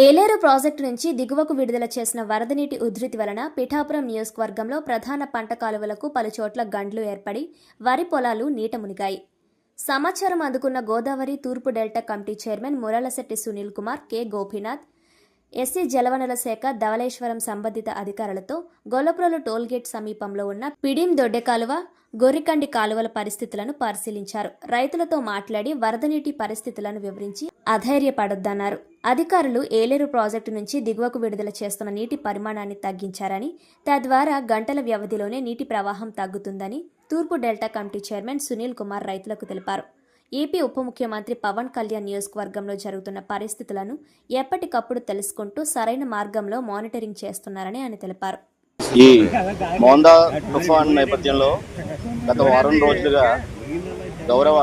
Yeleru project నుంచి దిగువకు విడుదల చేసిన వరద నీటి ఉధృతి వలన పిఠాపురం నియోజకవర్గంలో ప్రధాన పంట కాలువలకు పలుచోట్ల గండ్లు ఏర్పడి వరి పొలాలు నీట మునిగాయి. సమాచారం అందుకున్న గోదావరి తూర్పు delta committee chairman Muralashetti Sunil Kumar K Gopinath SC జలవనరుల శాఖ ధవళేశ్వరం సంబంధిత అధికారులతో గొల్లపురలు టోల్గేట్ సమీపంలో ఉన్న పిడిం దొడ్డె కాలువ గొర్రికండి కాలువల పరిస్థితులను పరిశీలించారు. రైతులతో మాట్లాడి వరద నీటి పరిస్థితులను వివరించి అధైర్యపడొద్దన్నారు. అధికారులు ఏలేరు ప్రాజెక్టు నుంచి దిగువకు విడుదల చేస్తున్న నీటి పరిమాణాన్ని తగ్గించారని తద్వారా గంటల వ్యవధిలోనే నీటి ప్రవాహం తగ్గుతుందని తూర్పు delta committee chairman Sunil Kumar రైతులకు తెలిపారు. ఏపీ ఉప ముఖ్యమంత్రి పవన్ కళ్యాణ్ నియోజకవర్గంలో జరుగుతున్న పరిస్థితులను ఎప్పటికప్పుడు తెలుసుకుంటూ సరైన మార్గంలో మానిటరింగ్ చేస్తున్నారని ఆయన తెలిపారు. ఈ మోందా తుఫాన్ నేపథ్యంలో గత వారం రోజులుగా గౌరవ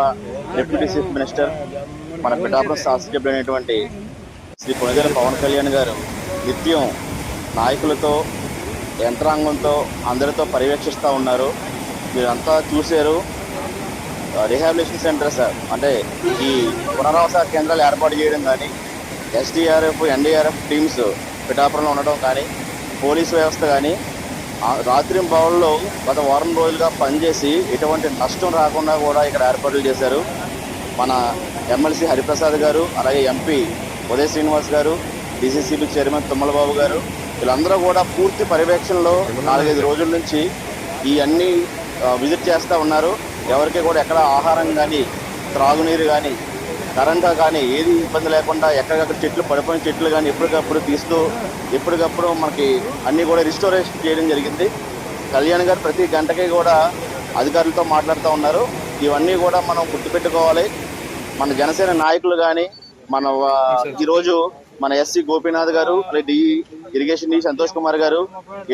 డిప్యూటీ చీఫ్ మినిస్టర్ మన పిఠాపురం శాసనసభ్యుడైనటువంటి శ్రీ పొనిదేల పవన్ కళ్యాణ్ గారు నిత్యం నాయకులతో యంత్రాంగంతో అందరితో పర్యవేక్షిస్తూ ఉన్నారు. మీరంతా చూశారు. రిహాబిలిటేషన్ సెంటర్స్ అంటే ఈ పునరావాస కేంద్రాలు ఏర్పాటు చేయడం కానీ ఎస్డీఆర్ఎఫ్ ఎన్డీఆర్ఎఫ్ టీమ్స్ పిఠాపురంలో ఉండడం కానీ పోలీసు వ్యవస్థ కానీ రాత్రి బావుల్లో గత వారం రోజులుగా పనిచేసి ఎటువంటి నష్టం రాకుండా కూడా ఇక్కడ ఏర్పాట్లు చేశారు. మన ఎమ్మెల్సీ హరిప్రసాద్ గారు అలాగే ఎంపీ ఉదయ్ శ్రీనివాస్ గారు డీసీసీబీ చైర్మన్ తుమ్మలబాబు గారు వీళ్ళందరూ కూడా పూర్తి పర్యవేక్షణలో నాలుగైదు రోజుల నుంచి ఈ అన్ని విజిట్ చేస్తూ ఉన్నారు. ఎవరికి కూడా ఎక్కడ ఆహారం కానీ త్రాగునీరు కానీ కరెంటు కానీ ఏది ఇబ్బంది లేకుండా ఎక్కడికక్కడ చెట్లు పడిపోయిన చెట్లు కానీ ఎప్పటికప్పుడు తీస్తూ ఎప్పటికప్పుడు మనకి అన్నీ కూడా రిస్టోరేషన్ చేయడం జరిగింది. కళ్యాణ్ గారు ప్రతి గంటకి కూడా అధికారులతో మాట్లాడుతూ ఉన్నారు. ఇవన్నీ కూడా మనం గుర్తుపెట్టుకోవాలి. మన జనసేన నాయకులు కానీ మన ఈరోజు మన ఎస్సీ గోపీనాథ్ గారు అలాగే D irrigation D Santosh Kumar గారు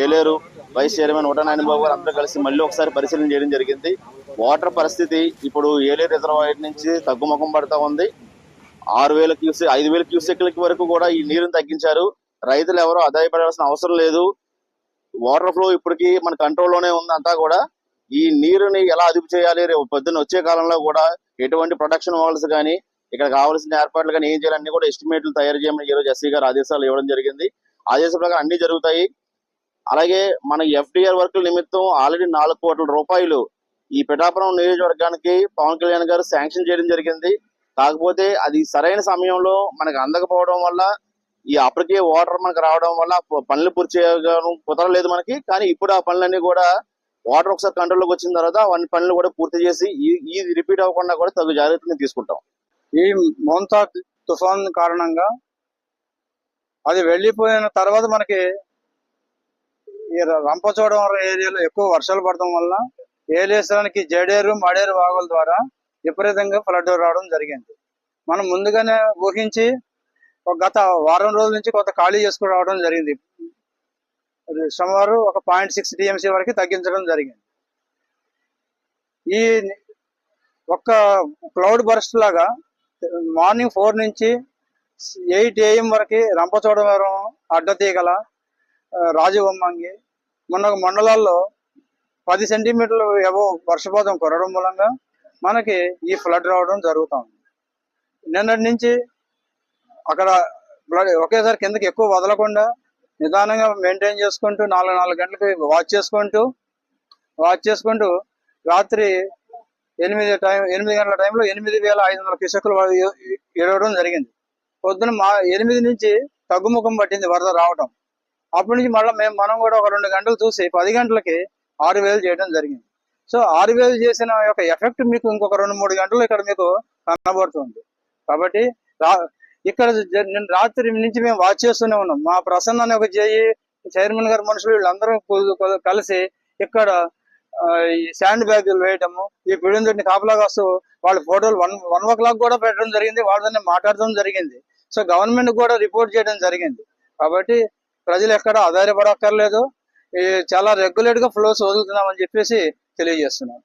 ఏలేరు వైస్ చైర్మన్ నారాయణ బాబు గారు అందరూ కలిసి మళ్ళీ ఒకసారి పరిశీలన చేయడం జరిగింది. వాటర్ పరిస్థితి ఇప్పుడు ఏలే రిజర్వాయర్ నుంచి తగ్గుముఖం పడతా ఉంది. ఆరు వేల క్యూసెక్ ఐదు వేల క్యూసెక్లకి వరకు కూడా ఈ నీరుని తగ్గించారు. రైతులు ఎవరు ఆదాయపడాల్సిన అవసరం లేదు. వాటర్ ఫ్లో ఇప్పటికి మన కంట్రోల్లోనే ఉంది అంతా కూడా. ఈ నీరుని ఎలా అదుపు చేయాలి? రేపు పొద్దున్న వచ్చే కాలంలో కూడా ఎటువంటి ప్రొటెక్షన్ వాల్స్ కానీ ఇక్కడ కావాల్సిన ఏర్పాట్లు కానీ ఏం చేయాలన్నీ కూడా ఎస్టిమేట్లు తయారు చేయమని ఈరోజు ఎస్సీ గారు ఆదేశాలు ఇవ్వడం జరిగింది. ఆదేశం ప్రకారం అన్ని జరుగుతాయి. అలాగే మన ఎఫ్డిఆర్ వర్కుల నిమిత్తం ఆల్రెడీ నాలుగు కోట్ల రూపాయలు ఈ పిఠాపురం నియోజకవర్గానికి పవన్ కళ్యాణ్ గారు శాంక్షన్ చేయడం జరిగింది. కాకపోతే అది సరైన సమయంలో మనకు అందకపోవడం వల్ల ఈ అప్పటికే వాటర్ మనకు రావడం వల్ల పనులు పూర్తి చేయడం కుదరలేదు మనకి. కానీ ఇప్పుడు ఆ పనులన్నీ కూడా వాటర్ ఒకసారి కంట్రోల్లోకి వచ్చిన తర్వాత అవన్నీ పనులు కూడా పూర్తి చేసి ఈ- ఇది రిపీట్ అవ్వకుండా కూడా తగు జాగ్రత్తలు తీసుకుంటాం. ఈ మోంతా తుఫాన్ కారణంగా అది వెళ్ళిపోయిన తర్వాత మనకి ఈ రంపచోడవరం ఏరియాలో ఎక్కువ వర్షాలు పడడం వల్ల ఏలేశ్వరానికి జడేరు మడేరు వాగుల ద్వారా విపరీతంగా ఫ్లడ్ రావడం జరిగింది. మనం ముందుగానే ఊహించి గత వారం రోజుల నుంచి కొంత ఖాళీ చేసుకుని రావడం జరిగింది. సుమారు ఒక పాయింట్ సిక్స్ టీఎంసీ వరకు తగ్గించడం జరిగింది. ఈ ఒక్క క్లౌడ్ బర్స్ట్ లాగా మార్నింగ్ ఫోర్ నుంచి ఎయిట్ ఏఎం వరకు రంపచోడవరం అడ్డతీగల ఆ, రాజవమ్మంగి మొన్న మండలాల్లో పది సెంటీమీటర్లు ఏవో వర్షపాతం కురవడం మూలంగా మనకి ఈ ఫ్లడ్ రావడం జరుగుతుంది నిన్నటి నుంచి అక్కడ బ్లడ్ ఒకేసారి కిందకి ఎక్కువ వదలకుండా నిదానంగా మెయింటైన్ చేసుకుంటూ నాలుగు నాలుగు గంటలకి వాచ్ చేసుకుంటూ వాచ్ చేసుకుంటూ రాత్రి ఎనిమిది టైం ఎనిమిది గంటల టైంలో ఎనిమిది వేల ఐదు వందల కిసకులు ఇవ్వడం జరిగింది. పొద్దున మా ఎనిమిది నుంచి తగ్గుముఖం పట్టింది వరద రావడం అప్పటి నుంచి మళ్ళీ మేము మనం కూడా ఒక రెండు గంటలు చూసి పది గంటలకి ఆరు వేలు చేయడం జరిగింది. సో ఆరు వేలు చేసిన యొక్క ఎఫెక్ట్ మీకు ఇంకొక రెండు మూడు గంటలు ఇక్కడ మీకు కనబడుతుంది. కాబట్టి ఇక్కడ జ- రాత్రి నుంచి మేము వాచ్ చేస్తూనే ఉన్నాం. మా ప్రసన్న అనే ఒక జేఈ చైర్మన్ గారు మనుషులు వీళ్ళందరూ కలిసి ఇక్కడ ఈ శాండ్ బ్యాగులు వేయటము ఈ పిడిందుడిని కాపలా కాస్తూ వాళ్ళ ఫోటోలు వన్ వన్ ఓ క్లాక్ కూడా పెట్టడం జరిగింది. వాళ్ళతో మాట్లాడడం జరిగింది. సో గవర్నమెంట్ కూడా రిపోర్ట్ చేయడం జరిగింది. కాబట్టి ప్రజలు ఎక్కడ ఆధారపడక్కర్లేదు చాలా రెగ్యులేట్గా ఫ్లోస్ వదులుతున్నామని చెప్పేసి తెలియజేస్తున్నాం.